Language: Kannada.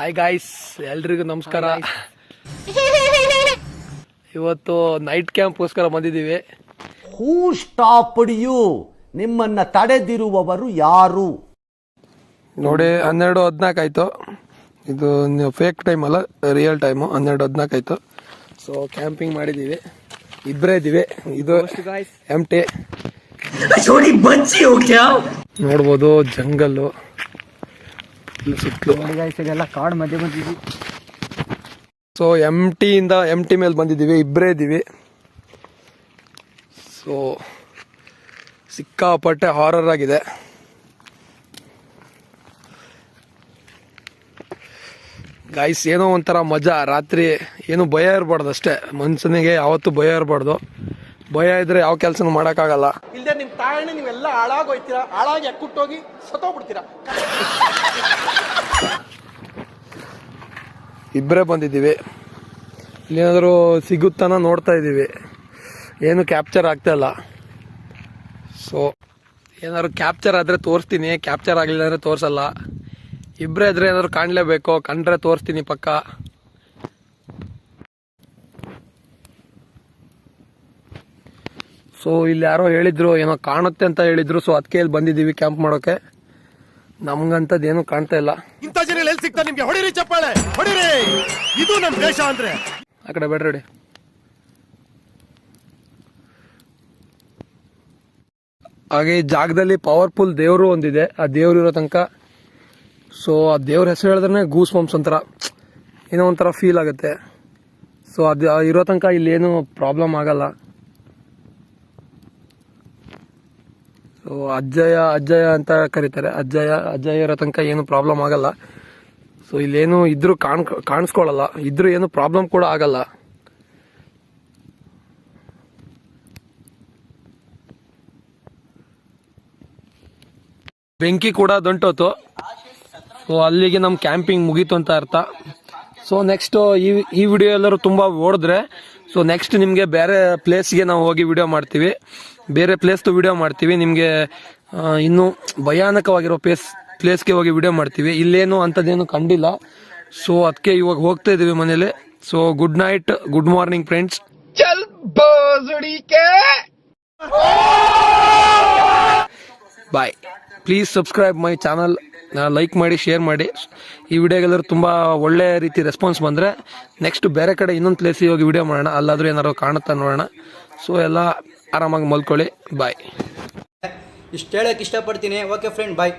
ಹಾಯ್ ಗಾಯ್ಸ್ ಎಲ್ರಿಗೂ ನಮಸ್ಕಾರ. ಇವತ್ತು ನೈಟ್ ಕ್ಯಾಂಪ್ಗೋಸ್ಕರ ಬಂದಿದ್ದೀವಿ. ಹೂ ಸ್ಟಾಪ್ ಯು ನಿಮ್ಮನ್ನ ತಡೆದಿರುವವರು ಯಾರು? ನೋಡಿ ಹನ್ನೆರಡು ಹದಿನಾಲ್ಕು ಆಯಿತು. ಇದು ಫೇಕ್ ಟೈಮ್ ಅಲ್ಲ ರಿಯಲ್ ಟೈಮು ಹನ್ನೆರಡು ಹದಿನಾಲ್ಕು ಆಯಿತು. ಸೊ ಕ್ಯಾಂಪಿಂಗ್ ಮಾಡಿದ್ದೀವಿ. ಇಬ್ಬರೇ ಇದ್ದೀವಿ. ಇದು ಎಂ ಟಿ ನೋಡ್ಬೋದು ಜಂಗಲ್ಲು ಸುತ್ತಲೂ ಇದೆಲ್ಲ ಕಾಡ್ ಮಧ್ಯೆ ಬಂದಿದ್ವಿ. ಸೊ ಎಂ ಎಂ ಟಿ ಮೇಲೆ ಬಂದಿದ್ದೀವಿ ಇಬ್ಬರೇ ಇದ್ದೀವಿ. ಸೊ ಸಿಕ್ಕಾಪಟ್ಟೆ ಹಾರರ್ ಆಗಿದೆ. ಗಾಯ್ಸ್ ಏನೋ ಒಂಥರ ಮಜಾ, ರಾತ್ರಿ ಏನು ಭಯ ಇರಬಾರ್ದು ಅಷ್ಟೇ. ಮನುಷ್ಯನಿಗೆ ಯಾವತ್ತೂ ಭಯ ಇರಬಾರ್ದು. ಭಯ ಇದ್ರೆ ಯಾವ ಕೆಲಸನೂ ಮಾಡೋಕ್ಕಾಗಲ್ಲ. ಇಲ್ಲದೆ ನಿಮ್ ತಾಯಣ್ಣ ನೀವೆಲ್ಲ ಹಾಳಾಗೋಯ್ತೀರಾ? ಹಾಳಾಗಿ ಅಕ್ಕುಟ್ಟೋಗಿ ಸತ್ತೋಗ್ಬಿಡ್ತೀರಾ? ಇಬ್ಬರೇ ಬಂದಿದ್ದೀವಿ. ಇಲ್ಲೇನಾದರೂ ಸಿಗುತ್ತಾನ ನೋಡ್ತಾ ಇದ್ದೀವಿ. ಏನು ಕ್ಯಾಪ್ಚರ್ ಆಗ್ತಾ ಇಲ್ಲ. ಸೊ ಏನಾದ್ರು ಕ್ಯಾಪ್ಚರ್ ಆದರೆ ತೋರಿಸ್ತೀನಿ. ಕ್ಯಾಪ್ಚರ್ ಆಗಲಿಲ್ಲ ಅಂದರೆ ತೋರಿಸಲ್ಲ. ಇಬ್ಬರೇ ಇದ್ರೆ ಏನಾದ್ರು ಕಾಣಲೇಬೇಕು. ಕಂಡ್ರೆ ತೋರಿಸ್ತೀನಿ ಪಕ್ಕ. ಸೊ ಇಲ್ಲಿ ಯಾರೋ ಹೇಳಿದ್ರು ಏನೋ ಕಾಣುತ್ತೆ ಅಂತ ಹೇಳಿದ್ರು ಸೊ ಅದಕ್ಕೆ ಇಲ್ಲಿ ಬಂದಿದ್ದೀವಿ ಕ್ಯಾಂಪ್ ಮಾಡೋಕೆ. ನಮ್ಗಂತದ್ ಏನು ಕಾಣ್ತಾ ಇಲ್ಲ. ಇಂಥ ಜನ ಎಲ್ಲಿ ಸಿಗ್ತಾರೆ ನಿಮ್ಗೆ? ಹೊಡಿರಿ ಚಪ್ಪಾಳೆ ಹೊಡಿರಿ! ಇದು ನಮ್ ದೇಶ ಅಂದ್ರೆ. ಆ ಕಡೆ ಬೇಡ್ರಿ ಹಾಗೆ ಈ ಜಾಗದಲ್ಲಿ ಪವರ್ಫುಲ್ ದೇವರು ಒಂದಿದೆ. ಆ ದೇವ್ರು ಇರೋ ತನಕ ಸೊ ಆ ದೇವ್ರ ಹೆಸರು ಹೇಳಿದ್ರೆ ಗೂಸ್ ಬಂಪ್ಸ್ ಒಂಥರ ಏನೋ ಒಂಥರ ಫೀಲ್ ಆಗುತ್ತೆ. ಸೊ ಅದು ಇರೋ ತನಕ ಇಲ್ಲೇನು ಪ್ರಾಬ್ಲಮ್ ಆಗಲ್ಲ. ಸೊ ಅಜ್ಜಯ ಅಜ್ಜಯ ಅಂತ ಕರೀತಾರೆ. ಅಜ್ಜಯ ಅಜ್ಜಯ ಇರೋ ತನಕ ಏನು ಪ್ರಾಬ್ಲಮ್ ಆಗಲ್ಲ. ಸೊ ಇಲ್ಲೇನು ಇದ್ರೂ ಕಾಣ್ ಕಾಣಿಸ್ಕೊಳ್ಳಲ್ಲ ಇದ್ರೂ ಏನು ಪ್ರಾಬ್ಲಮ್ ಕೂಡ ಆಗಲ್ಲ. ಬೆಂಕಿ ಕೂಡ ದಂಟೋತು. ಸೊ ಅಲ್ಲಿಗೆ ನಮ್ಮ ಕ್ಯಾಂಪಿಂಗ್ ಮುಗೀತು ಅಂತ ಅರ್ಥ. ಸೊ ನೆಕ್ಸ್ಟ್ ಈ ಈ ವಿಡಿಯೋ ಎಲ್ಲರೂ ತುಂಬ ಓಡಿದ್ರೆ ಸೊ ನೆಕ್ಸ್ಟ್ ನಿಮಗೆ ಬೇರೆ ಪ್ಲೇಸ್ಗೆ ನಾವು ಹೋಗಿ ವಿಡಿಯೋ ಮಾಡ್ತೀವಿ. ಬೇರೆ ಪ್ಲೇಸ್ದು ವಿಡಿಯೋ ಮಾಡ್ತೀವಿ. ನಿಮಗೆ ಇನ್ನೂ ಭಯಾನಕವಾಗಿರೋ ಪ್ಲೇಸ್ ಪ್ಲೇಸ್ಗೆ ಹೋಗಿ ವಿಡಿಯೋ ಮಾಡ್ತೀವಿ. ಇಲ್ಲೇನು ಅಂಥದ್ದೇನು ಕಂಡಿಲ್ಲ. ಸೊ ಅದಕ್ಕೆ ಇವಾಗ ಹೋಗ್ತಾ ಇದ್ದೀವಿ ಮನೇಲಿ. So good night good morning friends bye please subscribe my channel like ಮಾಡಿ ಶೇರ್ ಮಾಡಿ. ಈ ವಿಡಿಯೋಗೆಲ್ಲರೂ ತುಂಬ ಒಳ್ಳೆ ರೀತಿ ರೆಸ್ಪಾನ್ಸ್ ಬಂದರೆ ನೆಕ್ಸ್ಟ್ ಬೇರೆ ಕಡೆ ಇನ್ನೊಂದು ಪ್ಲೇಸಿಗೆ ಹೋಗಿ ವಿಡಿಯೋ ಮಾಡೋಣ. ಅಲ್ಲಾದರೂ ಏನಾದ್ರು ಕಾಣುತ್ತಾ ನೋಡೋಣ. ಸೊ ಎಲ್ಲ ಆರಾಮಾಗಿ ಮಲ್ಕೊಳ್ಳಿ. ಬಾಯ್ ಇಷ್ಟು ಹೇಳೋಕ್ಕೆ ಇಷ್ಟಪಡ್ತೀನಿ. Okay friend bye